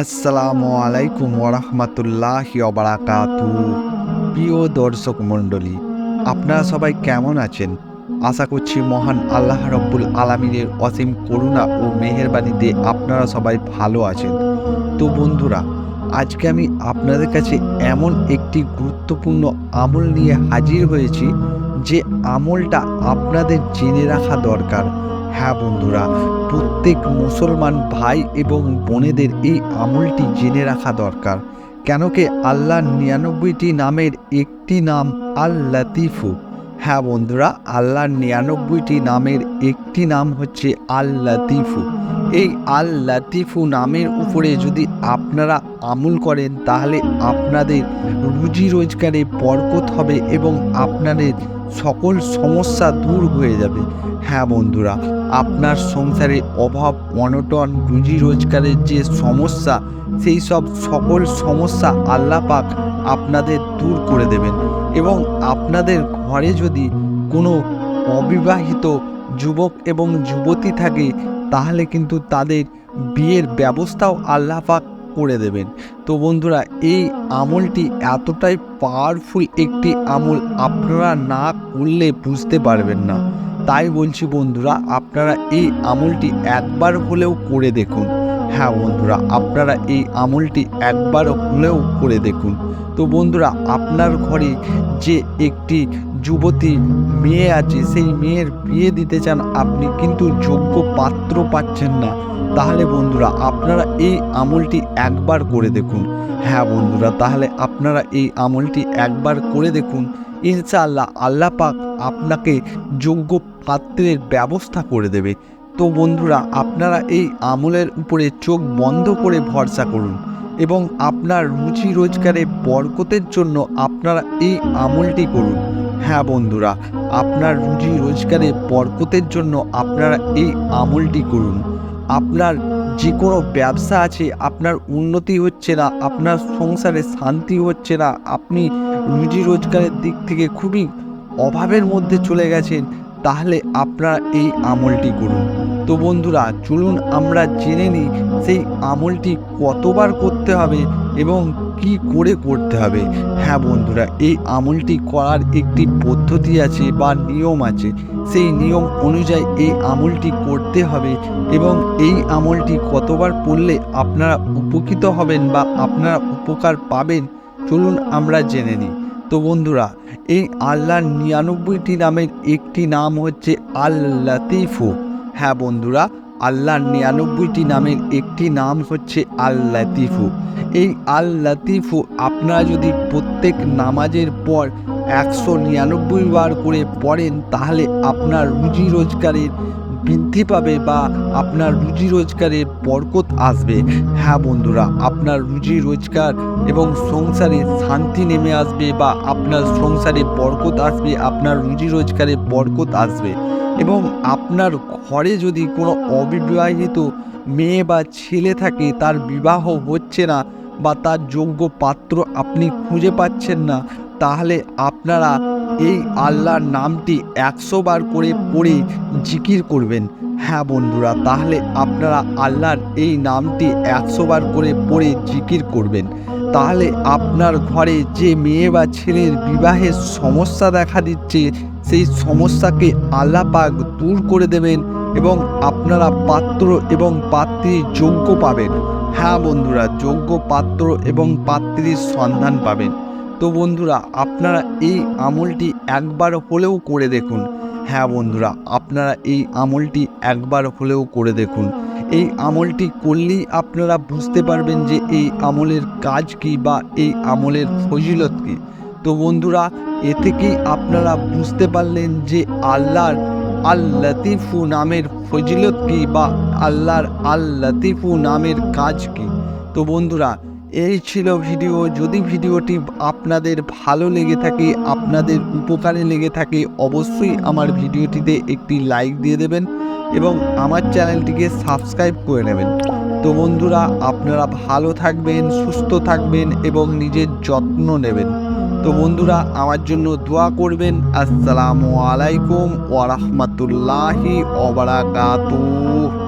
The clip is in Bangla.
আসসালামু আলাইকুম ওরহমতুল্লাহ অবরাকাতু প্রিয় দর্শক মণ্ডলী, আপনারা সবাই কেমন আছেন? আশা করছি মহান আল্লাহ রব্বুল আলমিনের অসীম করুণা ও মেহেরবানিতে আপনারা সবাই ভালো আছেন। তো বন্ধুরা, আজকে আমি আপনাদের কাছে এমন একটি গুরুত্বপূর্ণ আমল নিয়ে হাজির হয়েছি যে আমলটা আপনাদের জেনে রাখা দরকার। হ্যাঁ বন্ধুরা, প্রত্যেক মুসলমান ভাই এবং বোনেদের এই আমলটি জেনে রাখা দরকার। কেন কি আল্লাহর নিরানব্বইটি নামের একটি নাম আল লাতিফু হ্যাঁ বন্ধুরা, আল্লাহর নিরানব্বইটি নামের একটি নাম হচ্ছে আল লাতিফু এই আল লাতিফু নামের উপরে যদি আপনারা আমল করেন, তাহলে আপনাদের রুজি রোজগারে বরকত হবে এবং আপনাদের সকল সমস্যা দূর হয়ে যাবে। হ্যাঁ বন্ধুরা আপনার সংসারে অভাব, অনটন, রুজি রোজগারের যে সমস্যা, সেই সব সকল সমস্যা আল্লাহ পাক আপনাদের দূর করে দেবেন। এবং আপনাদের ঘরে যদি কোনো অবিবাহিত যুবক এবং যুবতী থাকে, তাহলে কিন্তু তাদের বিয়ের ব্যবস্থাও আল্লাহ পাক করে দেবেন। তো বন্ধুরা, এই আমলটি এতটাই পাওয়ারফুল একটি আমল, আপনারা না করলে বুঝতে পারবেন না। তাই বলছি বন্ধুরা, আপনারা এই আমলটি একবার হলেও করে দেখুন। হ্যাঁ বন্ধুরা, আপনারা এই আমলটি একবার হলেও করে দেখুন। তো বন্ধুরা, আপনার ঘরে যে একটি যুবতী মেয়ে আছে, সেই মেয়ের বিয়ে দিতে চান, আপনি কিন্তু যোগ্য পাত্র পাচ্ছেন না। তাহলে বন্ধুরা, আপনারা এই আমলটি একবার করে দেখুন। হ্যাঁ বন্ধুরা, তাহলে আপনারা এই আমলটি একবার করে দেখুন। ইনশাআল্লাহ আল্লাহ পাক আপনাকে যোগ্য পাত্রের ব্যবস্থা করে দেবে। তো বন্ধুরা, আপনারা এই আমলের উপরে চোখ বন্ধ করে ভরসা করুন এবং আপনার রুচি রোজগারে বরকতের জন্য আপনারা এই আমলটি করুন। হ্যাঁ বন্ধুরা, আপনার রুজি রোজগারে বরকতের জন্য আপনারা এই আমলটি করুন। আপনার যে কোনো ব্যবসা আছে, আপনার উন্নতি হচ্ছে না, আপনার সংসারে শান্তি হচ্ছে না, আপনি রুজি রোজগারের দিক থেকে খুবই অভাবের মধ্যে চলে গেছেন, তাহলে আপনারা এই আমলটি করুন। তো বন্ধুরা, চলুন আমরা জেনে নিই সেই আমলটি কতবার করতে হবে এবং কি করে করতে হবে। হ্যাঁ বন্ধুরা, এই আমলটি করার একটি পদ্ধতি আছে বা নিয়ম আছে। সেই নিয়ম অনুযায়ী এই আমলটি করতে হবে এবং এই আমলটি কতবার পড়লে আপনারা উপকৃত হবেন বা আপনারা উপকার পাবেন, চলুন আমরা জেনে নিই। তো বন্ধুরা, এই আল্লাহর নিরানব্বইটি নামের একটি নাম হচ্ছে আল লাতিফু হ্যাঁ বন্ধুরা, আল্লাহর নিরানব্বইটি নামের একটি নাম হচ্ছে আল লাতিফু এই আল লাতিফু আপনারা যদি প্রত্যেক নামাজের পর একশো নিরানব্বই বার করে পড়েন, তাহলে আপনার রুজি রোজগারের বৃদ্ধি পাবে বা আপনার রুজি রোজগারে বরকত আসবে। হ্যাঁ বন্ধুরা, আপনার রুজি রোজগার এবং সংসারে শান্তি নেমে আসবে বা আপনার সংসারে বরকত আসবে, আপনার রুজি রোজগারে বরকত আসবে এবং আপনার ঘরে যদি কোনো অবিবাহিত মেয়ে বা ছেলে থাকে, তার বিবাহ হচ্ছে না বা তার যোগ্য পাত্র আপনি খুঁজে পাচ্ছেন না, তাহলে আপনারা এই আল্লাহর নামটি একশো বার করে পড়ে জিকির করবেন। হ্যাঁ বন্ধুরা, তাহলে আপনারা আল্লাহর এই নামটি একশো বার করে পড়ে জিকির করবেন। তাহলে আপনার ঘরে যে মেয়ে বা ছেলের বিবাহের সমস্যা দেখা দিচ্ছে, সেই সমস্যাকে আল্লাহ পাক দূর করে দেবেন এবং আপনারা পাত্র এবং পাত্রীর যোগ্য পাবেন। হ্যাঁ বন্ধুরা যোগ্য পাত্র এবং পাত্রীর সন্ধান পাবেন। তো বন্ধুরা, আপনারা এই আমলটি একবার হলেও করে দেখুন। হ্যাঁ বন্ধুরা, আপনারা এই আমলটি একবার হলেও করে দেখুন। এই আমলটি করলেই আপনারা বুঝতে পারবেন যে এই আমলের কাজ কি বা এই আমলের ফজিলত কী। তো বন্ধুরা, এ থেকেই আপনারা বুঝতে পারলেন যে আল্লাহর আল লতিফু নামের ফজিলত কী বা আল্লাহর আল লতিফু নামের কাজ কী। তো বন্ধুরা এই ছিল ভিডিও। যদি ভিডিওটি আপনাদের ভালো লেগে থাকে, আপনাদের উপকারে লেগে থাকে, অবশ্যই আমার ভিডিওটিতে একটি লাইক দিয়ে দেবেন এবং আমার চ্যানেলটিকে সাবস্ক্রাইব করে নেবেন। তো বন্ধুরা, আপনারা ভালো থাকবেন, সুস্থ থাকবেন এবং নিজের যত্ন নেবেন। তো বন্ধুরা, আমার জন্য দোয়া করবেন। আসসালামু আলাইকুম ওয়া রাহমাতুল্লাহি ওয়া বারাকাতুহু।